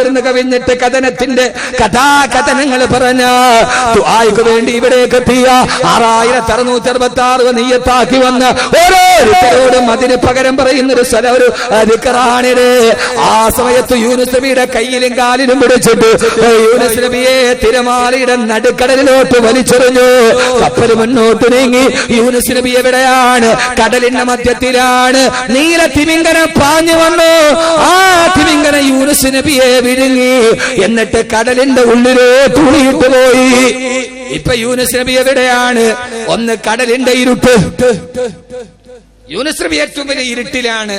നുകർന്നു കവിഞ്ഞിട്ട് കഥനത്തിന്റെ കഥാകഥനങ്ങൾ പറഞ്ഞ ദുആയ്ക്ക് വേണ്ടി ഇവിടേക്ക് എത്തിയ ആറായിരത്തി അറുന്നൂറ്റി അറുപത്തി ആറ് നീയത്താക്കി വന്ന ഓരോരുത്തരോടും അതിന് പകരം പറയുന്ന ഒരു സ്ഥലം ഒരു ദിക്കറാണിത് ആ സമയത്ത് യൂനുസ് നബിയുടെ കയ്യിലും കാലിലും പിടിച്ചിട്ട് യൂനുസ് നബിയെ തിരമാലയുടെ നടുക്കടലിലോട്ട് വലിച്ചെറിഞ്ഞു. കപ്പൽ മുന്നോട്ട് നീങ്ങി. യൂനുസ് നബി എവിടെയാണ്? കടലിന്റെ മധ്യത്തിലാണ്. നീല തിമിങ്കനം പാഞ്ഞു വന്നു. ആ തിമിങ്കന യൂനുസ് നബിയെ വിഴുങ്ങി. എന്നിട്ട് കടലിന്റെ ഉള്ളിലേ തുണിയിട്ട് പോയി. ഇപ്പൊ യൂനുസ് നബി എവിടെയാണ്? ഒന്ന് കടലിന്റെ ഇരുട്ട്. യൂനുസ് നബി ഏറ്റവും വലിയ ഇരുട്ടിലാണ്.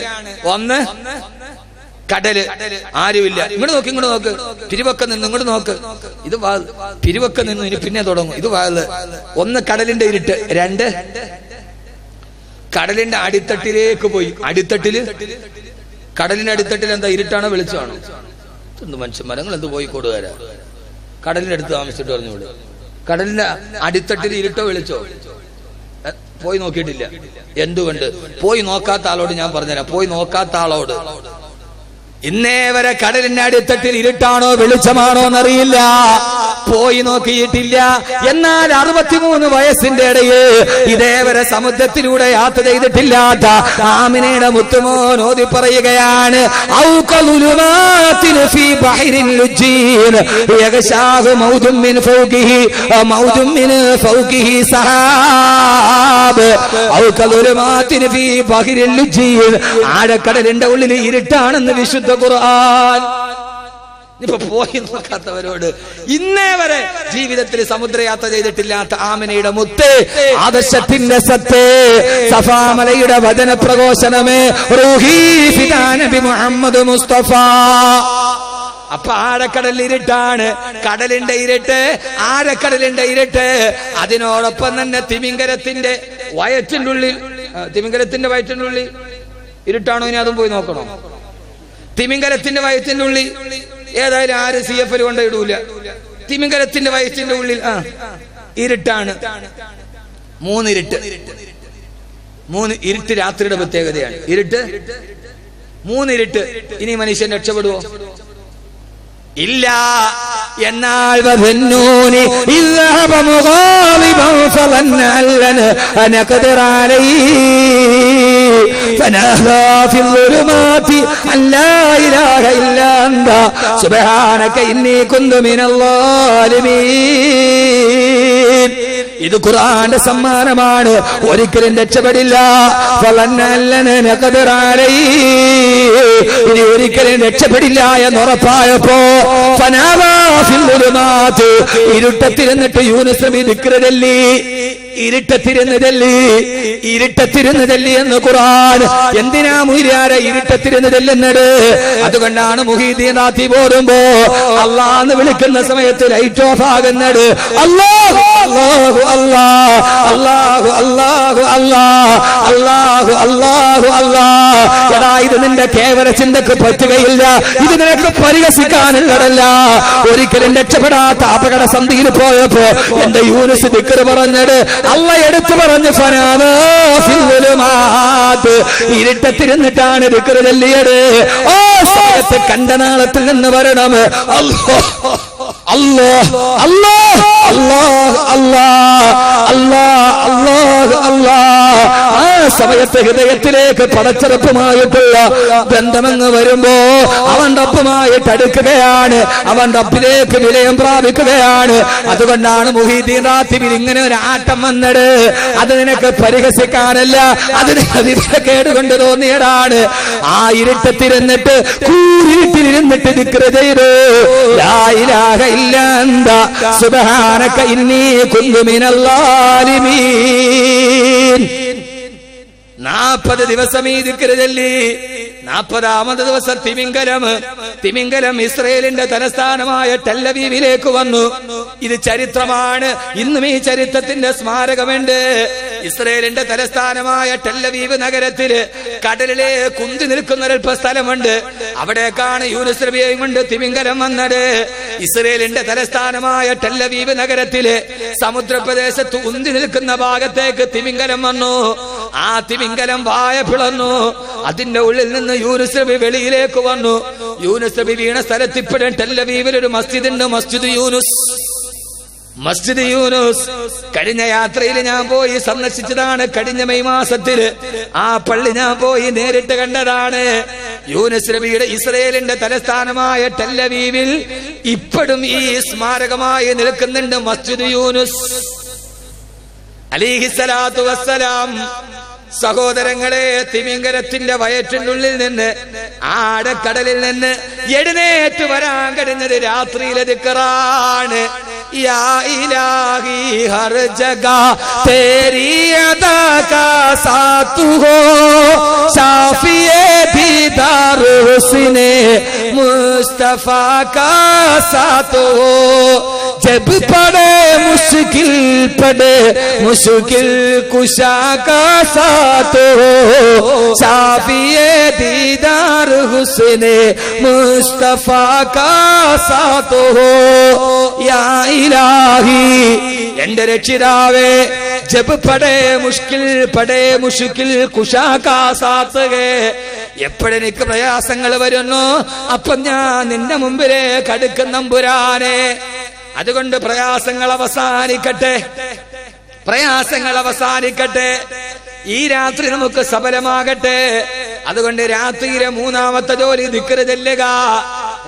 ഒന്ന് കടൽ. ആരുമില്ല. ഇങ്ങോട്ട് നോക്ക് ഇങ്ങോട്ട് നോക്ക്. പിരിവൊക്കെ നിന്ന് ഇങ്ങോട്ട് നോക്ക്. ഇത് വാ പിരിവൊക്കെ നിന്ന് ഇനി പിന്നെ തുടങ്ങും. ഇത് വാത് ഒന്ന് കടലിന്റെ ഇരുട്ട്. രണ്ട് കടലിന്റെ അടിത്തട്ടിലേക്ക് പോയി. അടിത്തട്ടിൽ? കടലിന്റെ അടിത്തട്ടിൽ എന്താ ഇരുട്ടാണോ വെളിച്ചമാണോ? എന്ത് മനുഷ്യ മരങ്ങൾ എന്ത് പോയി കൊടുകാരാ കടലിനടുത്ത് താമസിച്ചിട്ട് പറഞ്ഞുകൂടെ കടലിന്റെ അടിത്തട്ടിൽ ഇരുട്ടോ വിളിച്ചോ? പോയി നോക്കിയിട്ടില്ല. എന്തുകൊണ്ട്? പോയി നോക്കാത്ത ആളോട് ഞാൻ പറഞ്ഞുതരാം. പോയി നോക്കാത്ത ആളോട്. ഇന്നേ വരെ കടലിന്റെ അടിത്തട്ടിൽ ഇരുട്ടാണോ വെളിച്ചമാണോ എന്നറിയില്ല. പോയി നോക്കിയിട്ടില്ല. എന്നാൽ അറുപത്തിമൂന്ന് വയസ്സിന്റെ ഇടയിൽ ഇതേവരെ സമുദ്രത്തിലൂടെ യാത്ര ചെയ്തിട്ടില്ലാത്ത ആമിനയുടെ മുത്തുമോൻ ഓതി പറയുകയാണ് ആഴക്കടലിന്റെ ഉള്ളിൽ ഇരുട്ടാണെന്ന് വിശുദ്ധ ഖുർആൻ. ഇപ്പൊ പോയി നോക്കാത്തവരോട്. ഇന്നേ വരെ ജീവിതത്തിൽ സമുദ്രയാത്ര ചെയ്തിട്ടില്ലാത്ത ആമനയുടെ മുത്ത് ആദർശത്തിന്റെ സത്ത് സഫാമലയുടെ വചന പ്രഘോഷണമേ മുഹമ്മദ് മുസ്തഫ. അപ്പൊ ആഴക്കടൽ ഇരുട്ടാണ്? കടലിന്റെ ഇരുട്ട് ആഴക്കടലിന്റെ ഇരുട്ട്. അതിനോടൊപ്പം തന്നെ തിമിങ്കരത്തിന്റെ വയറ്റിന്റെ ഉള്ളിൽ തിമിങ്കരത്തിന്റെ വയറ്റിന്റെ ഉള്ളിൽ ഇരുട്ടാണോ ഇനി അതും പോയി നോക്കണോ? തിമിങ്കരത്തിന്റെ വയറ്റിന്റെ ഉള്ളിൽ ഏതായാലും ആര് സി എഫ് കൊണ്ട് ഇടൂല. തിമിംഗലത്തിന്റെ വയസ്സിന്റെ ഉള്ളിൽ ആ ഇരുട്ടാണ്. മൂന്നിരുട്ട്. മൂന്ന് ഇരുട്ട് രാത്രിയുടെ പ്രത്യേകതയാണ്. ഇരുട്ട്? മൂന്നിരുട്ട്. ഇനി മനുഷ്യൻ രക്ഷപ്പെടുവോ? ഇല്ല. എന്നാൽ വധന്നൂനി فنادى في الظلمات أن لا إله إلا أنت سبحانك إني كنت من الظالمين ഇത് ഖുർആന്റെ സമ്മാനമാണ് ഒരിക്കലും രക്ഷപ്പെടില്ല ഫലന്നല്ലന് നഖദറാലൈ. ഇനി ഒരിക്കലും രക്ഷപ്പെടില്ല എന്നുറപ്പായപ്പോ ഉറപ്പായപ്പോ. ഇരുട്ടത്തിരുന്നിട്ട് യൂനിസമി നബി ദിക്റതല്ലി ഇരുട്ടത്തിരുന്നതല്ലി? ഇരുട്ടത്തിരുന്നതല്ലി എന്ന് ഖുർആൻ എന്തിനാ മുഹിരാരെ ഇരുട്ടത്തിരുന്നതല്ലെന്നത്? അതുകൊണ്ടാണ് മുഹീദ്ദീൻ റാത്തി പോരുമ്പോ അള്ളാന്ന് വിളിക്കുന്ന സമയത്ത് ലൈറ്റ് ഓഫ് ആകുന്നത്. അല്ലാഹു അല്ലാഹു അല്ലാ അല്ലാഹു അല്ലാഹു അല്ലാ അല്ലാഹു അല്ലാഹു. അല്ലാ എടാ ഇത് നിന്റെ കേവല ചിന്തക്ക് പറ്റുകയില്ല. ഇത് നിനക്ക് പരിഹസിക്കാനുള്ളതല്ല. ഒരിക്കലും രക്ഷപ്പെടാത്ത അപകട സന്ധിയിൽ പോയപ്പോ എന്റെ യൂനിസ് ദിക്കർ പറഞ്ഞത് അല്ല എടുത്തു പറഞ്ഞു. ഇരുട്ടത്തിരുന്നിട്ടാണ് ദിക്കർ ചൊല്ലിയത്. ഓ സമയത്ത് കണ്ടനാളത്തിൽ നിന്ന് വരണം. അല്ലോ അല്ലോ അല്ലോ അല്ലോ അല്ലാ അല്ലാ അല്ലോ അല്ലാ. സമയത്ത് ഹൃദയത്തിലേക്ക് പടച്ചിറപ്പുമായിട്ടുള്ള ബന്ധമെന്ന് വരുമ്പോ അവന്റെ ഒപ്പമായിട്ട് അടുക്കുകയാണ്. അവന്റെ ഒപ്പിലേക്ക് വിലയം പ്രാപിക്കുകയാണ്. അതുകൊണ്ടാണ് മുഹീദ്ദീൻ റാത്തിബിൽ ഇങ്ങനെ ഒരു ആട്ടം വന്നത്. അത് നിനക്ക് പരിഹസിക്കാനല്ല അതിന് കേടുകൊണ്ട് കൊണ്ട് തോന്നിയതാണ്. ആ ഇരുട്ടത്തിരുന്നിട്ട് കൂരിട്ടിരുന്നിട്ട് ദിക്ര ചെയ്തു. സുബഹാനക്ക ഇന്നീ ളാലിമീൻ നാൽപ്പത് ദിവസം ഈ ദിക്റ് ചൊല്ലി. നാൽപ്പതാമത് ദിവസം തിമിംഗലം. തിമിംഗലം ഇസ്രയേലിന്റെ തലസ്ഥാനമായ ടെല്ലവീവിലേക്ക് വന്നു. ഇത് ചരിത്രമാണ്. ഇന്നും ഈ ചരിത്രത്തിന്റെ സ്മാരകമുണ്ട്. ഇസ്രയേലിന്റെ തലസ്ഥാനമായ ടെല്ലവീവ് നഗരത്തിൽ കടലിലെ കുന്തി നിൽക്കുന്ന ഒരൽപ്പ സ്ഥലമുണ്ട് അവിടേക്കാണ് യൂനുസ് നബിയെയും കൊണ്ട് തിമിംഗലം വന്നത്. ഇസ്രയേലിന്റെ തലസ്ഥാനമായ ടെല്ലവീവ് നഗരത്തിലെ സമുദ്രപ്രദേശത്ത് ഉന്തി നിൽക്കുന്ന ഭാഗത്തേക്ക് തിമിംഗലം വന്നു. ആ തിമിംഗലം വായ പിളർന്നു. അതിന്റെ ഉള്ളിൽ നിന്ന് യൂനുസ് നബി വെളിയിലേക്ക് വന്നു. യൂനുസ് നബി വീണ സ്ഥലത്ത് ഇപ്പോഴും ടെല്ലവീവിൽ ഒരു മസ്ജിദ് ഉണ്ട് മസ്ജിദ് യൂനുസ്. മസ്ജിദ് യൂനുസ്. കഴിഞ്ഞ യാത്രയിൽ ഞാൻ പോയി സന്ദർശിച്ചതാണ് കഴിഞ്ഞ മെയ് മാസത്തിൽ ആ പള്ളി ഞാൻ പോയി നേരിട്ട് കണ്ടതാണ്. യൂനുസ് നബിയുടെ ഇസ്രയേലിന്റെ തലസ്ഥാനമായ ടെല്ലവീവിൽ ഇപ്പോഴും ഈ സ്മാരകമായി നിൽക്കുന്നുണ്ട് മസ്ജിദ് യൂനുസ്. അലിഹിസലാത്തു വസ്സലാം. സഹോദരങ്ങളെ തിമിങ്കരത്തിന്റെ വയറ്റിനുള്ളിൽ നിന്ന് ആടക്കടലിൽ നിന്ന് എഴുന്നേറ്റ് വരാൻ കഴിഞ്ഞത് രാത്രിയിലെ ദിക്കറാണ് മുസ്തഫ കാ സാത്തു जब पड़े मुश्किल पड़े मुश्किल कुशा का साथ हो शाफिए दीदार हुसने मुस्तफा का साथ हो या इलाही എന്റെ രക്ഷിതാവേ ജബ് പടേ മുഷ്കിൽ പടേ മുഷ്കിൽ കുശാക്കാ സാത്തുകേ എപ്പോഴെനിക്ക് പ്രയാസങ്ങൾ വരുന്നു അപ്പൊ ഞാൻ നിന്റെ മുമ്പിലെ കടുക്കും നമ്പുരാനെ അതുകൊണ്ട് പ്രയാസങ്ങൾ അവസാനിക്കട്ടെ. പ്രയാസങ്ങൾ അവസാനിക്കട്ടെ. ഈ രാത്രി നമുക്ക് സഫലമാകട്ടെ. അതുകൊണ്ട് രാത്രിയിലെ മൂന്നാമത്തെ ജോലി ദിക്കറ് ചെല്ലുക.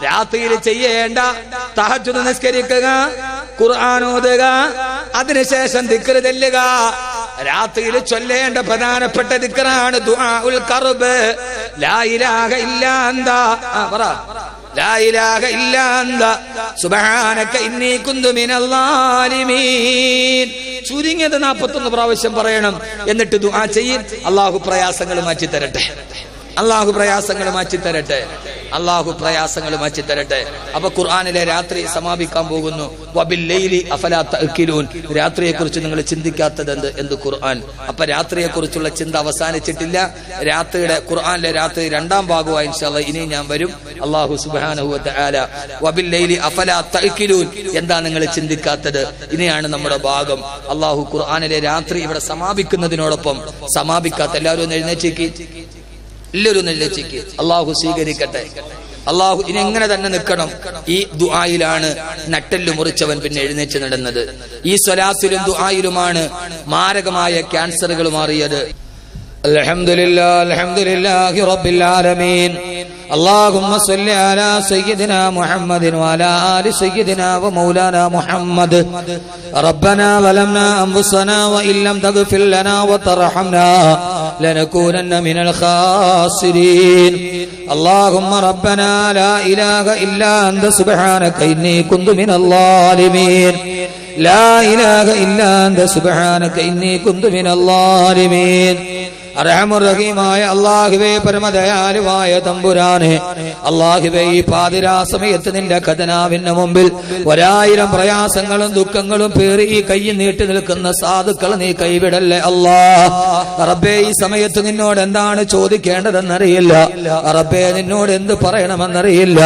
രാത്രിയിൽ ചെയ്യേണ്ട തഹജു നിസ്കരിക്കുക ഖുർആൻ ഓതുക അതിനുശേഷം ദിക്കറ് ചെല്ലുക. രാത്രിയിൽ ചൊല്ലേണ്ട പ്രധാനപ്പെട്ട ദിക്കറാണ് ദുആഉൽ കർബ്. ലാ ഇലാഹ ഇല്ലാ അന്ത. പറ. ചുരുങ്ങിയത് 41 പ്രാവശ്യം പറയണം. എന്നിട്ട് ദുആ ചെയ്യും. അള്ളാഹു പ്രയാസങ്ങൾ മാറ്റി തരട്ടെ അള്ളാഹു പ്രയാസങ്ങൾ മാറ്റി തരട്ടെ. അള്ളാഹു പ്രയാസങ്ങൾ മാറ്റി തരട്ടെ. അപ്പൊ ഖുർആാനിലെ രാത്രി സമാപിക്കാൻ പോകുന്നു. രാത്രിയെ കുറിച്ച് നിങ്ങൾ ചിന്തിക്കാത്തത് എന്ത് എന്ത് ഖുർആൻ. അപ്പൊ രാത്രിയെ കുറിച്ചുള്ള ചിന്ത അവസാനിച്ചിട്ടില്ല. രാത്രിയുടെ ഖുർആാനിലെ രാത്രി രണ്ടാം ഭാഗമായി ഇനി ഞാൻ വരും. അള്ളാഹു വബില്ലൈലി അഫലാ എന്താ നിങ്ങൾ ചിന്തിക്കാത്തത്? ഇനിയാണ് നമ്മുടെ ഭാഗം. അള്ളാഹു ഖുർആാനിലെ രാത്രി ഇവിടെ സമാപിക്കുന്നതിനോടൊപ്പം സമാപിക്കാത്ത എല്ലാവരും എഴുന്നേറ്റേക്ക് എല്ലാവരും നെല്ലിച്ചേക്ക് അള്ളാഹു സ്വീകരിക്കട്ടെ അള്ളാഹു ഇനി എങ്ങനെ തന്നെ നിൽക്കണം ഈ ദുആയിലാണ് നട്ടെല്ല് മുറിച്ചവൻ പിന്നെ എഴുന്നേറ്റ് നടന്നത് ഈ സ്വലാത്തിലും ദുആയിലുമാണ് മാരകമായ ക്യാൻസറുകൾ മാറിയത് الحمد لله الحمد لله رب العالمين اللهم صل على سيدنا محمد وعلى آل سيدنا ومولانا محمد ربنا ظلمنا أنفسنا وإن لم تغفر لنا وترحمنا لنكونن من الخاسرين اللهم ربنا لا إله إلا أنت سبحانك إني كنت من الظالمين لا إله إلا أنت سبحانك إني كنت من الظالمين അറഹമുറഹീമായ അള്ളാഹുവേ പരമദയാലുവായ തമ്പുരാനെ അള്ളാഹുവേ ഈ പാതിരാ സമയത്ത് നിന്റെ കഥനാവിന് മുമ്പിൽ ഒരായിരം പ്രയാസങ്ങളും ദുഃഖങ്ങളും പേറി ഈ കൈ നീട്ടി നിൽക്കുന്ന സാധുക്കൾ നീ കൈവിടല്ലേ അല്ലാ റബ്ബേ ഈ സമയത്ത് നിന്നോട് എന്താണ് ചോദിക്കേണ്ടതെന്നറിയില്ല. റബ്ബേ നിന്നോട് എന്ത് പറയണമെന്നറിയില്ല.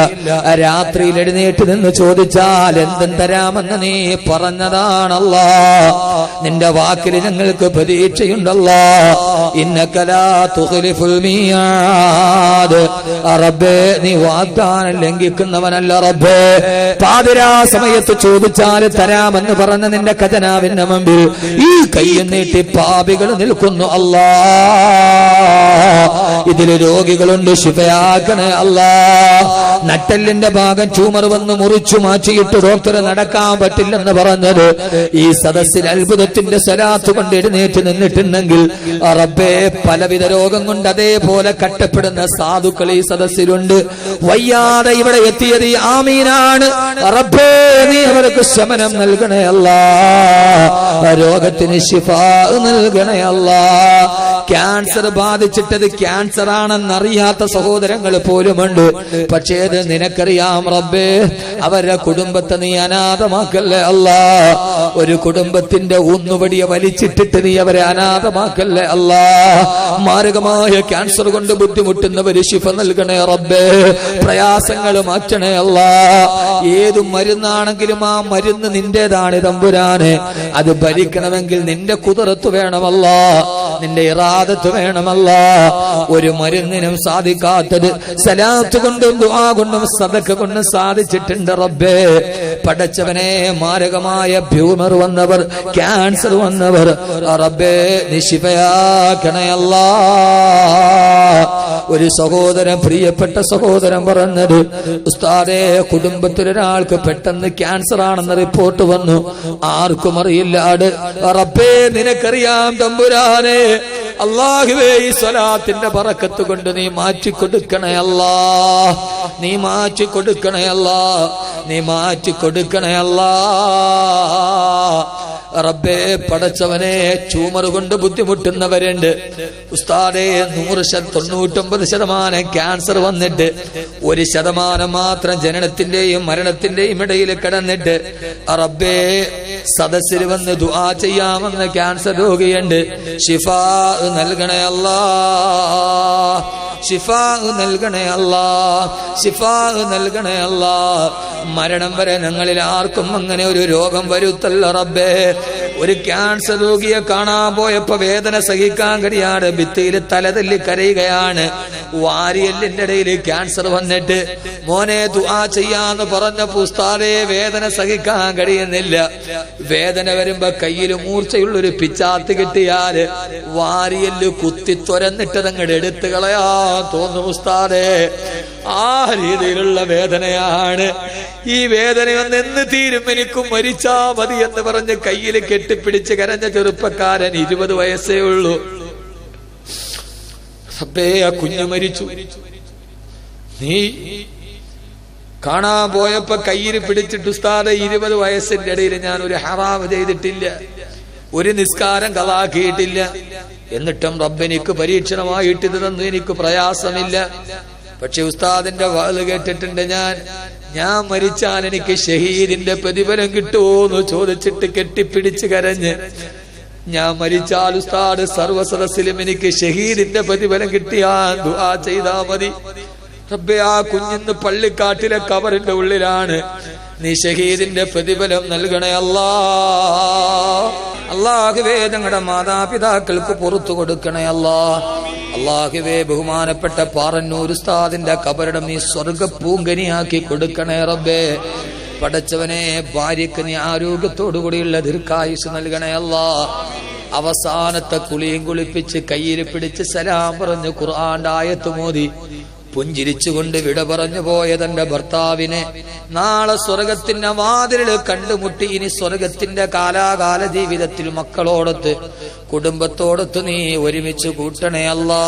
രാത്രിയിൽ എഴുന്നേറ്റ് നിന്ന് ചോദിച്ചാൽ എന്തും തരാമെന്ന് നീ പറഞ്ഞതാണല്ലോ നിന്റെ വാക്കിൽ ഞങ്ങൾക്ക് പ്രതീക്ഷയുണ്ടല്ലോ. മിയാദ് റബ്ബേ നീ വാഗ്ദാനം ലംഘിക്കുന്നവനല്ല റബ്ബേ. പാതിരാ സമയത്ത് ചോദിച്ചാൽ തരാമെന്ന് പറഞ്ഞ നിന്റെ ഖജനാവിന്റെ മുമ്പിൽ ഈ കൈ നീട്ടി പാപികൾ നിൽക്കുന്നു അല്ലാ. ഇതിൽ രോഗികളുണ്ട് ശിവയാക്കണേ അല്ലാ. നട്ടെല്ലിന്റെ ഭാഗം ട്യൂമർ വന്ന് മുറിച്ചു മാറ്റിയിട്ട് ഡോക്ടറെ നടക്കാൻ പറ്റില്ലെന്ന് പറഞ്ഞത് ഈ സദസ്സിൽ അത്ഭുതത്തിന്റെ സ്വലാത്ത് കൊണ്ട് എഴുന്നേറ്റ് നിന്നിട്ടുണ്ടെങ്കിൽ റബ്ബേ പലവിധ രോഗം കൊണ്ട് അതേപോലെ കട്ടപ്പെടുന്ന സാധുക്കൾ ഈ സദസ്സിലുണ്ട്. വയ്യാതെ ഇവിടെ എത്തിയത് ആമീനാണ്. നീ അവർക്ക് ശമനം നൽകണേ അല്ല. രോഗത്തിന് ശിഫ നൽകണേ ക്യാൻസർ ബാധിച്ചിട്ടത് ക്യാൻസർ ആണെന്നറിയാത്ത സഹോദരങ്ങൾ പോലുമുണ്ട്. പക്ഷേ അത് നിനക്കറിയാം റബ്ബേ അവരുടെ കുടുംബത്തെ നീ അനാഥമാക്കല്ലേ അല്ല. ഒരു കുടുംബത്തിന്റെ ഊന്നുവടിയെ വലിച്ചിട്ടിട്ട് നീ അവരെ അനാഥമാക്കല്ലേ അല്ല. മാരകമായ ക്യാൻസർ കൊണ്ട് ബുദ്ധിമുട്ടുന്നവര് ശിഫ നൽകണേ റബ്ബേ പ്രയാസങ്ങൾ മാറ്റണേ അല്ല. ഏതു മരുന്നാണെങ്കിലും ആ മരുന്ന് നിന്റേതാണ് തമ്പുരാന്. അത് ഭരിക്കണമെങ്കിൽ നിന്റെ കുതിരത്ത് വേണമല്ല നിന്റെ ഇറാദത്ത് വേണമല്ല. ഒരു മരുന്നിനും സാധിക്കാത്തത് സലാത്ത് കൊണ്ടും ദുആ കൊണ്ടും സദഖ കൊണ്ടും സാധിച്ചിട്ടുണ്ട് റബ്ബേ. പടച്ചവനെ മാരകമായ ഭ്യൂമർ വന്നവർ ക്യാൻസർ വന്നവർ. റബ്ബേ നിശിഫയാക്കണയല്ല ഒരു സഹോദരൻ പ്രിയപ്പെട്ട സഹോദരൻ പറഞ്ഞത് ഉസ്താദെ കുടുംബത്തിലൊരാൾക്ക് പെട്ടെന്ന് ക്യാൻസർ ആണെന്ന് റിപ്പോർട്ട് വന്നു. ആർക്കും അറിയില്ലാട് റബ്ബേ നിനക്കറിയാം തമ്പുരാനെ അള്ളാഹുവേ ഈ സ്വലാത്തിന്റെ പറക്കത്ത് കൊണ്ട് നീ മാറ്റി കൊടുക്കണേ അല്ലാ. നീ മാറ്റി കൊടുക്കണേ അല്ലാ. നീ മാറ്റി കൊടുക്കണേ അല്ലാ. റബ്ബേ പടച്ചവനെ ചൂമർ കൊണ്ട് ബുദ്ധിമുട്ടുന്നവരുണ്ട്. ഉസ്താദെ നൂറ് തൊണ്ണൂറ്റൊമ്പത് ശതമാനം ക്യാൻസർ വന്നിട്ട് ഒരു ശതമാനം മാത്രം ജനനത്തിന്റെയും മരണത്തിന്റെയും ഇടയിൽ കിടന്നിട്ട് റബ്ബേ സദസ്സിൽ വന്ന് ദുആ ചെയ്യാമെന്ന് ക്യാൻസർ രോഗിയുണ്ട്. ഷിഫ നൽകണേ അല്ലാ ഷിഫാ നൽകണേ അല്ലാ ഷിഫാ നൽകണേ അല്ലാ. മരണം വരെ ഞങ്ങളിൽ ആർക്കും അങ്ങനെ ഒരു രോഗം വരുത്തല്ല റബ്ബേ. ഒരു ക്യാൻസർ രോഗിയെ കാണാൻ പോയപ്പോ വേദന സഹിക്കാൻ കഴിയാണ്. ഭിത്തിയിൽ തലതല്ലി കരയുകയാണ്. വാരിയല്ലിന്റെ ഇടയിൽ ക്യാൻസർ വന്നിട്ട് മോനെ ദുആ ചെയ്യാന്ന് പറഞ്ഞ പുസ്താദെ വേദന സഹിക്കാൻ കഴിയുന്നില്ല. വേദന വരുമ്പോ കയ്യിൽ മൂർച്ചയുള്ള ഒരു പിച്ചാത്ത് കിട്ടിയാൽ വാരിയല്ല് കുത്തി തുരന്നിട്ടതങ്ങട് എടുത്തു കളയാ തോന്നു ഉസ്താദേ. ആ രീതിയിലുള്ള വേദനയാണ്. ഈ വേദനയൊന്ന് എന്ന് തീരും എനിക്കും മരിച്ചാ മതി എന്ന് പറഞ്ഞ് കയ്യിൽ കെട്ടിപ്പിടിച്ച് കരഞ്ഞ ചെറുപ്പക്കാരൻ ഇരുപത് വയസ്സേ ഉള്ളൂ. സബേ ആ കുഞ്ഞു മരിച്ചു. നീ കാണാൻ പോയപ്പോ കയ്യിൽ പിടിച്ചിട്ട് ഉസ്താദെ ഇരുപത് വയസ്സിന്റെ ഇടയിൽ ഞാൻ ഒരു ഹറാവ് ചെയ്തിട്ടില്ല. ഒരു നിസ്കാരം കളാക്കിയിട്ടില്ല എന്നിട്ടും റബ്ബെനിക്ക് പരീക്ഷണമായിട്ട് ഇത് തന്നു എനിക്ക് പ്രയാസമില്ല. പക്ഷെ ഉസ്താദിന്റെ വാൽ കേട്ടിട്ടുണ്ട് ഞാൻ. ഞാൻ മരിച്ചാൽ എനിക്ക് ഷഹീദിന്റെ പ്രതിഫലം കിട്ടുമോന്ന് ചോദിച്ചിട്ട് കെട്ടിപ്പിടിച്ച് കരഞ്ഞ്. ഞാൻ മരിച്ചാൽ ഉസ്താദ് സർവസദസ്സിലും എനിക്ക് ഷഹീദിന്റെ പ്രതിഫലം കിട്ടിയാ ദുആ ചെയ്താ മതി. റബ്ബേ ആ കുഞ്ഞിന്ന് പള്ളിക്കാട്ടിലെ കവറിന്റെ ഉള്ളിലാണ്. നീ ഷഹീദിന്റെ പ്രതിഫലം നൽകണേ അല്ലാ. അള്ളാഹുവേ ഞങ്ങളുടെ മാതാപിതാക്കൾക്ക് പുറത്തു കൊടുക്കണേ അല്ലാ. അള്ളാഹുവേ ബഹുമാനപ്പെട്ട പാറന്നൂർ ഉസ്താദിന്റെ കബറിടം നീ സ്വർഗ പൂങ്കനിയാക്കി കൊടുക്കണേ റബ്ബേ. പടച്ചവനെ ഭാര്യക്ക് നീ ആരോഗ്യത്തോടു കൂടിയുള്ള ദീർഘായുസ് നൽകണേ അല്ലാ അവസാനത്തെ കുളിയും കുളിപ്പിച്ച് കയ്യിൽ പിടിച്ച് സലാം പറഞ്ഞ് ഖുർആന്റെ ആയത്ത് മോദി പുഞ്ചിരിച്ചുകൊണ്ട് വിട പറഞ്ഞു പോയ തന്റെ ഭർത്താവിനെ നാളെ സ്വർഗത്തിന്റെ വാതിലിൽ കണ്ടുമുട്ടി ഇനി സ്വർഗത്തിന്റെ കാലാകാല ജീവിതത്തിൽ മക്കളോടൊത്ത് കുടുംബത്തോടൊത്ത് നീ ഒരുമിച്ച് കൂട്ടണേ അല്ലാ.